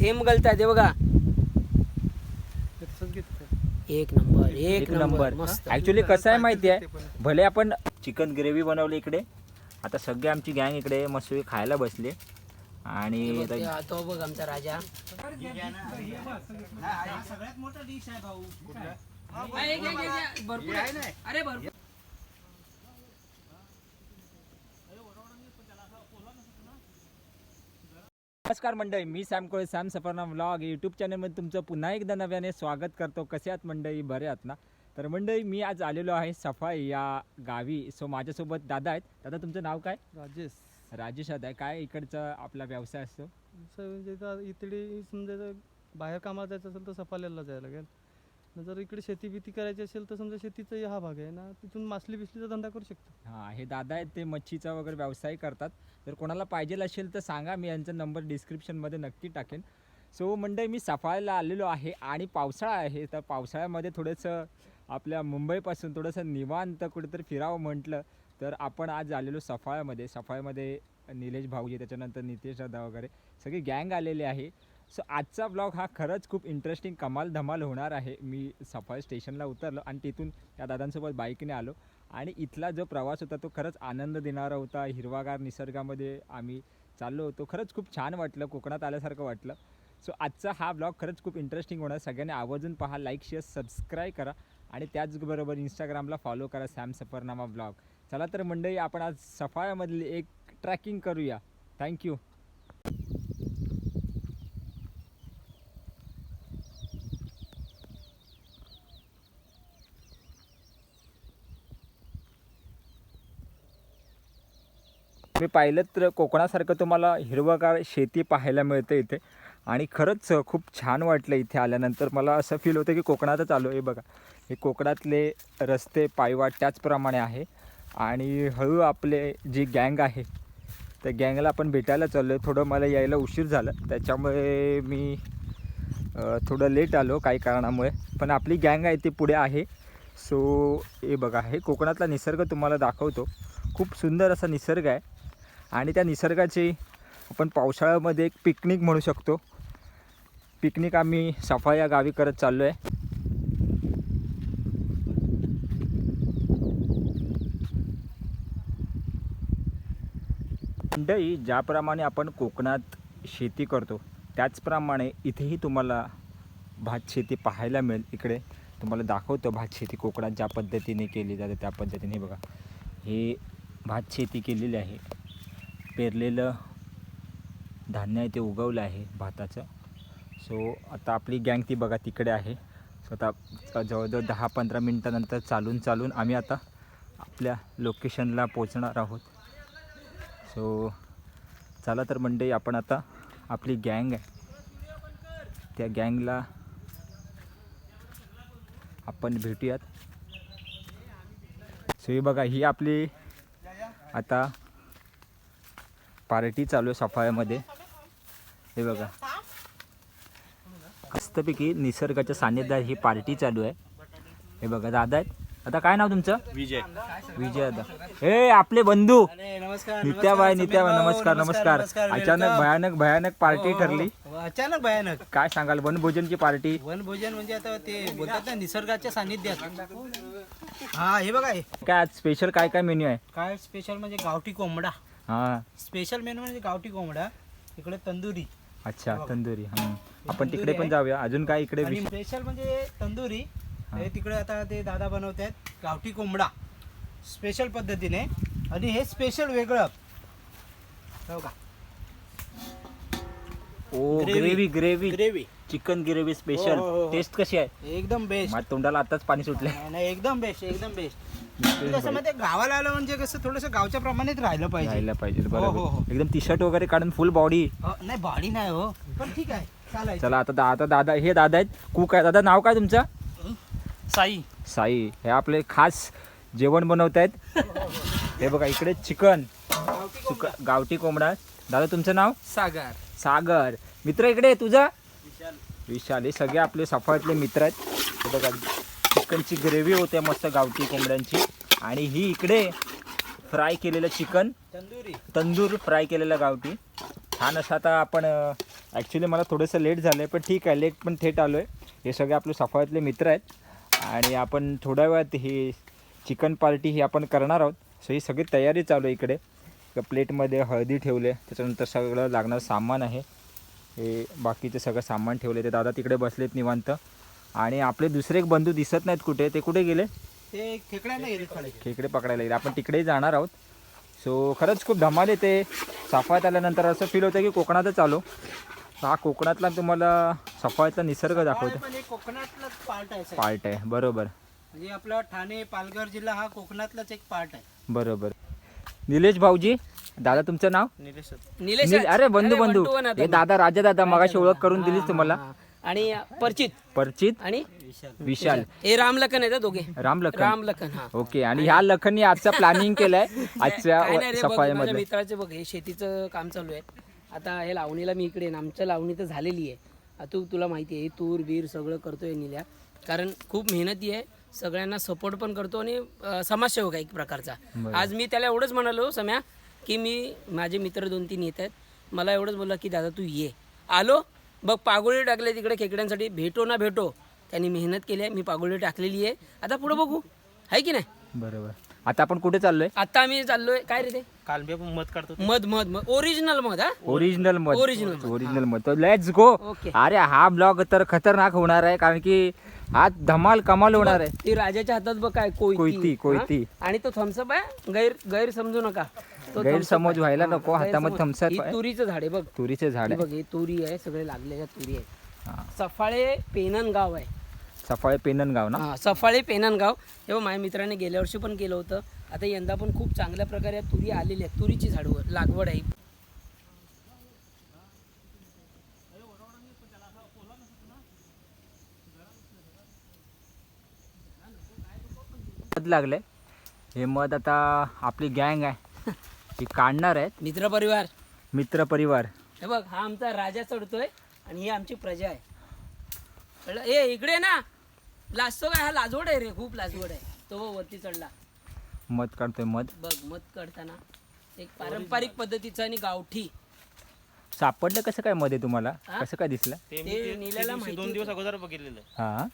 थेंब गलतात हे बघा. एक नंबर एक नंबर मस्त. ऍक्च्युली कसं आहे माहिती आहे? भले आपण चिकन ग्रेव्ही बनवली इकडे आता सगळे आमची गँग इकडे मस्त खायला बसले. आणि ते हा तो बघ आमचा राजा. आहे. भरपूर आहे. अरे भरपूर. नमस्कार मंडळी मी सॅम कोळे सॅम सफरना व्लॉग. यूट्यूब चॅनलमध्ये तुमचं पुन्हा एकदा नव्याने स्वागत करतो. कसे आहात मंडळी? बरे आहात ना? तर मंडळी मी आज आलेलो आहे सफाई या गावी. सो माझ्यासोबत दादा आहेत. दादा तुमचं नाव काय? राजेश. राजेश आहे. काय इकडचा आपला व्यवसाय असतो? असं म्हणजे आता इकडे समजा जर बाहेर कामाला जायचं असेल तर सफाल्याला जायला लागेल. जर इकडे शेती बिती करायची असेल तर समजा शेतीचा हा भाग आहे ना तिथून मासली बिसलीचा धंदा करू शकतो. हां हे दादा आहेत ते मच्छीचा वगैरे व्यवसाय करतात. जर कोणाला पाहिजे असेल तर सांगा मी यांचा नंबर डिस्क्रिप्शनमध्ये नक्की टाकेन. सो मंडळी मी सफाळ्याला आलेलो आहे आणि पावसाळा आहे तर पावसाळ्यामध्ये थोडंसं आपल्या मुंबईपासून थोडंसं निवांत कुठेतरी फिरावं म्हटलं तर आपण आज आलेलो सफाळ्यामध्ये सफाळ्यामध्ये निलेश भाऊजी त्याच्यानंतर नितेश दादा वगैरे सगळी गँग आलेली आहे. सो आजचा ब्लॉग हा खरंच खूप इंटरेस्टिंग कमाल धमाल होणार आहे. मी सफाई स्टेशनला उतरलो आणि तिथून त्या दादांसोबत बाईकने आलो. आणि इथला जो प्रवास होता तो खरंच आनंद देणारा होता. हिरवागार निसर्गामध्ये आम्ही चाललो होतो. खरंच खूप छान वाटलं. कोकणात आल्यासारखं वाटलं. सो आजचा हा ब्लॉग खरंच खूप इंटरेस्टिंग होणार. सगळ्यांनी आवर्जून पहा. लाईक शेअर सबस्क्राईब करा. आणि त्याचबरोबर इंस्टाग्रामला फॉलो करा. सॅम सफरनामा ब्लॉग चला तर मंडळी आपण आज सफाळ्यामधली एक ट्रॅकिंग करूया. थँक्यू मी पाहिलं तर कोकणासारखं तुम्हाला हिरवगार शेती पाहायला मिळतं इथे. आणि खरंच खूप छान वाटलं इथे आल्यानंतर. मला असं फील होतं की कोकणातच आलो हे बघा. हे कोकणातले रस्ते पायवाट त्याचप्रमाणे आहे. आणि हळू आपले जी गँग आहे त्या गँगला आपण भेटायला चाललो आहे थोडं मला यायला उशीर झाला. त्याच्यामुळे मी थोडं लेट आलो काही कारणामुळे. पण आपली गँग आहे ती पुढे आहे. सो हे बघा हे कोकणातला निसर्ग तुम्हाला दाखवतो. खूप सुंदर असा निसर्ग आहे. आणि त्या निसर्गाची आपण पावसाळ्यामध्ये एक पिकनिक म्हणू शकतो. पिकनिक आम्ही सफाळ या गावी करत चाललो आहे मंडई ज्याप्रमाणे आपण कोकणात शेती करतो त्याचप्रमाणे इथेही तुम्हाला भात शेती पाहायला मिळेल इकडे. तुम्हाला दाखवतो भात शेती कोकणात ज्या पद्धतीने केली जाते त्या पद्धतीने बघा. हे भात शेती केलेली आहे. पेरलेलं धान्य आहे ते उगवलं आहे भाताचं. सो आता आपली गँग ती बघा तिकडे आहे. सो आता जवळजवळ दहा पंधरा मिनटानंतर चालून चालून आम्ही आता आपल्या लोकेशनला पोचणार आहोत. सो चला तर मंडळी आपण आता आपली गँग आहे. त्या गँगला आपण भेटूयात. सो ही बघा ही आपली आता पार्टी चालू आहे सफाळ्यामध्ये हे बघा. मस्तपैकी निसर्गाच्या सानिध्यात ही पार्टी चालू आहे. हे बघा दादा आहेत. आता काय नाव तुमचं? विजय. विजय दादा हे आपले बंधू. नित्याबाई नित्याबाई नमस्कार नमस्कार अचानक. भयानक भयानक पार्टी हो, हो, ठरली. हो, अचानक भयानक. काय सांगाल वनभोजनची पार्टी वनभोजन म्हणजे आता ते बोलतात ना निसर्गाच्या सानिध्यात हा हे बघा हे. काय आज स्पेशल काय काय मेन्यू आहे? काय स्पेशल म्हणजे गावठी कोंबडा. हा. स्पेशल मेनू म्हणजे गावठी कोंबडा इकडे तंदुरी. अच्छा. तंदुरी हा. आपण तिकडे पण. जाऊया. अजून काय इकडे आणि? स्पेशल म्हणजे तंदुरी. हा. तिकडे आता ते दादा बनवत आहेत गावठी कोंबडा. स्पेशल पद्धतीने. आणि हे स्पेशल वेगळं. हो का ओ. Gravy gravy gravy chicken gravy special हो, हो, हो. टेस्ट कशी आहे? एकदम बेस्ट माझ्या तोंडाला आताच पाणी सुटलंय. नाही एकदम बेस्ट एकदम बेस्ट कसं माहिती गावाला आलं म्हणजे कसं थोडंसं गावच्या प्रमाणात राहिलं पाहिजे. राहायला पाहिजे हो, हो, बरोबर. हो. एकदम टी शर्ट वगैरे काढून फुल बॉडी हो, नाही भाडी नाही हो पण ठीक आहे चालायचं. चला आता दा- आता दादा हे दादा आहेत. कुक आहे. दादा नाव काय तुमचं? साई. साई. हे आपले खास जेवण बनवत आहेत. हे बघा इकडे चिकन. गावठी कोंबडा. दादा तुमचं नाव? सागर. सागर. मित्र इकडे तुझा? विशाल हे सगळे आपले सफाळतले मित्र आहेत. बघा चिकनची ग्रेव्ही होते मस्त गावठी कोंबड्यांची. आणि ही इकडे फ्राय केलेलं चिकन. तंदुरी. तंदूर फ्राय केलेलं गावठी. छान असं आता आपण ॲक्च्युली मला थोडंसं लेट झालं आहे पण ठीक आहे लेट पण थेट आलो आहे हे सगळे आपले सफाळ्यातले मित्र आहेत. आणि आपण थोड्या वेळात ही चिकन पार्टी ही आपण करणार आहोत. सो ही सगळी तयारी चालू आहे इकडे. प्लेटमध्ये हळदी ठेवले. त्याच्यानंतर सगळं लागणारं सामान आहे. हे बाकीचं सगळं सामान ठेवले ते दादा तिकडे बसलेत निवांत. आणि आपले दुसरे एक बंधू दिसत नाहीत कुठे? ते कुठे गेले? ते खेकड्यांना गेले खेकडे पकडायला गेले. आपण तिकडेही जाणार आहोत. सो खरंच खूप धमाल येते साफायत आल्यानंतर असं फील होतं की कोकणातच आलो. हा कोकणातला तुम्हाला सफाळ्यातला निसर्ग दाखवतो. पण एक कोकणातलाच पार्ट आहे. पार्ट आहे. बरोबर. म्हणजे आपला ठाणे पालघर जिल्हा हा कोकणातलाच एक पार्ट आहे. बरोबर. निलेश भाऊजी दादा तुमचं नाव? निलेश निलेश निल- अरे बंधू बंधू. हे दादा राजा दादा मगाशी ओळख करून दिलीच तुम्हाला. आणि परिचित. परिचित? आणि? विशाल. हे रामलखन आहेत हं दोघे. राम लखन. रामलखन हा. ओके आणि ह्या लखननी आजचा प्लॅनिंग केलाय. आजच्या काय नाही रे, बघ, माझ्या सफाईमध्ये मित्राचे बघ हे शेतीचं काम चालू आहे. आता हे लावणीला मी इकडे आहे. आमच्या लावणी तर झालेली आहे. तू तुला माहिती आहे तूर बीर सगळं करतोय निल्या. कारण खूप मेहनती आहे सगळ्यांना सपोर्ट पण करतो आणि अं, समाजसेवक आहे एक प्रकारचा. आज मी त्याला एवढंच म्हणालो सम्या की मी माझे मित्र दोन तीन येत आहेत. मला एवढंच बोलला की दादा तू ये. आलो. बघ पागोळी टाकले तिकडे खेकड्यांसाठी. भेटो ना भेटो. त्यांनी मेहनत केली आहे. मी पागोळी टाकलेली आहे. आता पुढे बघू. आहे की नाही? बरोबर. आता आपण कुठे चाललोय? आता आम्ही चाललोय. काय रे ते? कालबे मत काढतो मध मध मध. ओरिजिनल मध हा? ओरिजिनल मध. Original मध, ओरिजिनल मध. Let's go okay. अरे हा ब्लॉग तर खतरनाक होणार आहे कारण की हा धमाल कमाल होणार आहे. ती राजाच्या हातात बघ काय कोयती, कोयती कोयती. आणि तो थम्सअप आहे. गैर गैर समजू नका. तो गैरसमज आहे. व्हायला नको, हातामध्ये आहे. तुरीचं झाड आहे बघ. तुरीचे झाड ही आहे. बघ ही तुरी आहे सगळे लागलेल्या तुरी आहे. सफाळे पेनन गाव आहे. सफाळे पेननगाव ना? हा सफाळे पेनन गाव हे माझ्या मित्राने गेल्या वर्षी पण केलं होतं. आता यंदा पण खूप चांगल्या प्रकारे या तुरी आलेल्या आहेत. तुरीची झाड लागवड आहे. मध लागलंय. हे मध आता आपली गँग आहे. ती काढणार आहेत. मित्र परिवार. मित्र परिवार. हे बघ हा आमचा राजा चढतोय आणि ही आमची प्रजा आहे. कळलं? ए इकडे ना. लाजतो काय? हा लाजवड आहे रे खूप लाजवड आहे. तो बघ वरती चढला. मध काढतोय मध. बघ मत काढताना एक पारंपरिक पद्धतीचं आणि गावठी. सापडलं कसं काय मध्ये तुम्हाला? हा? कसं काय दिसलं? ते माहिती दोन दिवस. अगोदर बघितलेलं. हा.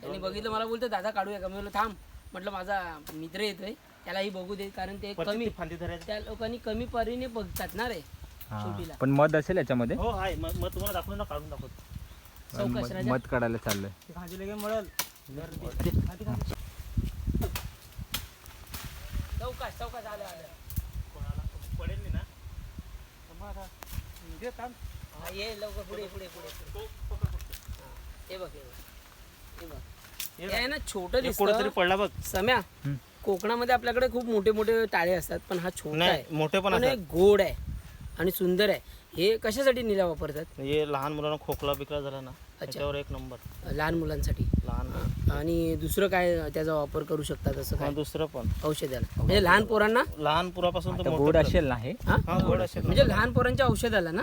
त्यांनी बघितलं मला बोलतो दादा काढूया. का मी बोललो थांब. म्हटलं माझा मित्र येतोय. त्यालाही बघू दे कारण ते कमी फांदी धरायचं. त्या लोकांनी कमी परीने बघतात ना रे हा. शेवटीला. पण मध असेल याच्यामध्ये? हो आहे. मग मग तुम्हाला दाखवून ना काढून दाखवतो. चौकश मध- राजा. मध काढायला चाललोय. भाजी लगे मिळेल. चौकाश चौकाश आलं आलं पडेल नाही ना. हा, ये लवकर पुढे पुढे पुढे पुढे. हा, बघ हे बघ हे बघ. हे आहे ना छोटं कुठं तरी दिसतं. पडला बघ. सम्या. हम्म. कोकणामध्ये आपल्याकडे खूप मोठे मोठे टाळे असतात पण हा छोटा नाही आहे. मोठे पण एक गोड आहे आणि सुंदर आहे. हे कशासाठी निला वापरतात? म्हणजे लहान मुलांना खोकला बिकला झाला ना त्याच्यावर एक नंबर. लहान मुलांसाठी? लहान आणि दुसरं काय त्याचा वापर करू शकतात असं काय? हा, दुसरं पण. औषधाला. म्हणजे लहान पोरांना? लहान पुरापासून तर मोठं गोड. असेल ना हे? हा? हा गोड असेल म्हणजे लहान पोरांच्या औषधाला ना?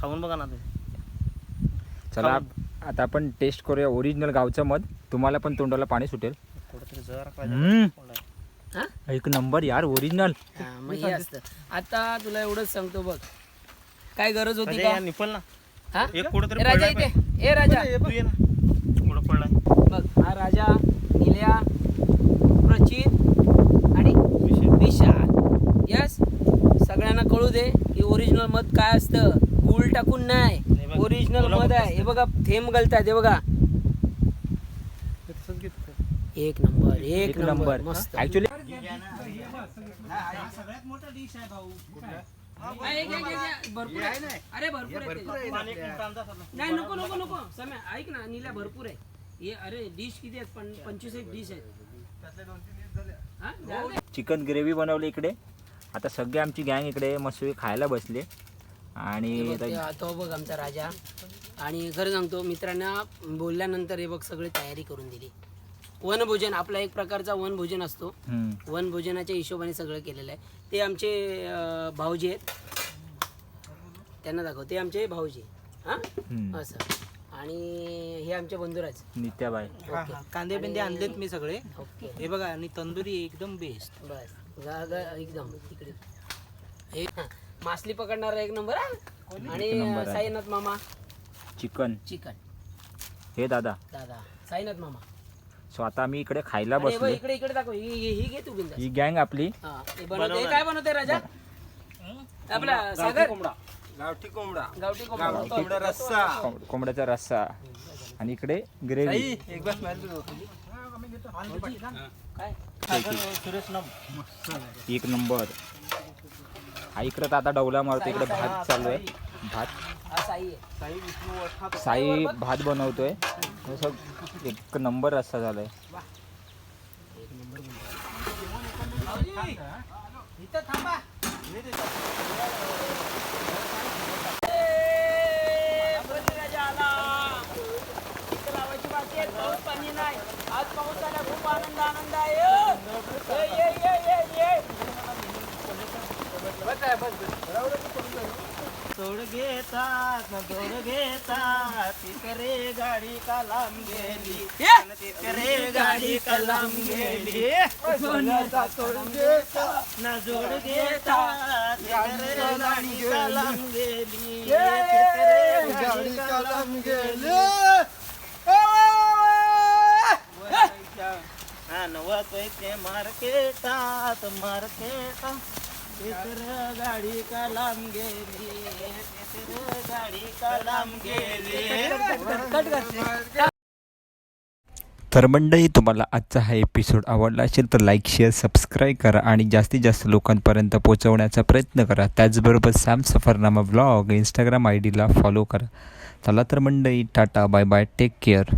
खाऊन बघा ना तुम्ही. चला आता आपण टेस्ट करूया ओरिजिनल गावचं मध. तुम्हाला पण तोंडाला पाणी सुटेल. कुठेतरी जरा हम्म. हा? एक नंबर यार ओरिजिनल हा, मग हे असतं. आता तुला एवढंच सांगतो बघ. काय गरज होती का? निपल ना हा? एक कुठेतरी ए, राजा पडलाय इथे. ए राजा. तू ये ना. कुठं पडलाय? बघ हा राजा निल्या प्रचित आणि विशाल. यस? सगळ्यांना कळू दे की ओरिजिनल मध काय असतं? गुळ टाकून नाही. नाही बघ, ओरिजिनल गुलाब मध आहे. हे बघा थेंब गलतात हे बघा. एक नंबर एक नंबर मस्त. ऍक्च्युली सगळ्यात मोठा डिश आहे भाऊ हा, एक, एक, एक, एक. भरपूर आहे. अरे भरपूर आहे. नाही नको नको नको. समय ऐक ना भरपूर आहे. हे अरे डिश किती आहेत? पण पंचवीस एक डिश आहेत. हा? चिकन ग्रेव्ही बनवली इकडे. आता सगळे आमची गँग इकडे मस्त खायला बसले. आणि तो बघ आमचा राजा. आणि खरं सांगतो मित्रांना बोलल्यानंतर हे बघ सगळी तयारी करून दिली. वनभोजन आपला एक प्रकारचा वनभोजन असतो. हम्म. वनभोजनाच्या हिशोबाने सगळं केलेलं आहे. ते आमचे अं, भाऊजी आहेत. त्यांना दाखव. ते आमचे भाऊजी हां? हम्म. असं. आणि हे आमचे बंधुराज. नित्याबाई. कांदे बिंदे आणलेत मी सगळे. ओके. हे बघा आणि तंदुरी एकदम बेस्ट बस. गा गा एकदम. इकडे. हे मासली पकडणारा एक नंबर हा. आणि नंबर आहे. साईनाथ मामा. चिकन. चिकन. हे दादा. दादा. साईनाथ मामा. सो आता आम्ही इकडे खायला अरे बघ, बसलोय इकडे इकडे दाखव. ही ही- ही घे तू बिंदास. ही गँग आपली. हा हे बनवते. हे काय बनवते राजा? आपला सागर? गावठी कोंबडा. गावठी कोंबडा. कोंबडा. रस्सा. कोंब- कोंबड्याचा रस्सा. आणि इकडे ग्रेव्ही एक बस मारली काय? सुरेश नम. एक नंबर. हा इकडे तर आता डवला मारतो इकडे भात चालू आहे. भात. हा साई भात बनवतोय. असं एक नंबर रस्सा झालाय. इथं थांबा लावायची बाकी आहे पाऊस पाणी नाही आज पाऊस आला खूप आनंद आनंद आहे ये, ये, ये, ये, ये. बस आहे, बस, बस. घेतात तोड घेतात. तिकडे गाडी का लांब गेली. तिकडे गाडी का लांब गेली तोड घेतात न जोड घेतात. तिकडे गाडी का लांब गेली. तिकडे गाडी का लांब गेली. हा नवतोय ते मार्केटात मार्केटात. तिकडे गाडी का लांब गेली? गाडी का लांब गेली? कट कर. तर मंडळी तुम्हाला आजचा हा एपिसोड आवडला असेल तर लाईक शेअर सबस्क्राईब करा आणि जास्तीत जास्त लोकांपर्यंत पोहोचवण्याचा प्रयत्न करा. त्याचबरोबर Sam Safarnama blog Instagram I डीला फॉलो करा. चला तर मंडळी tata bye bye take care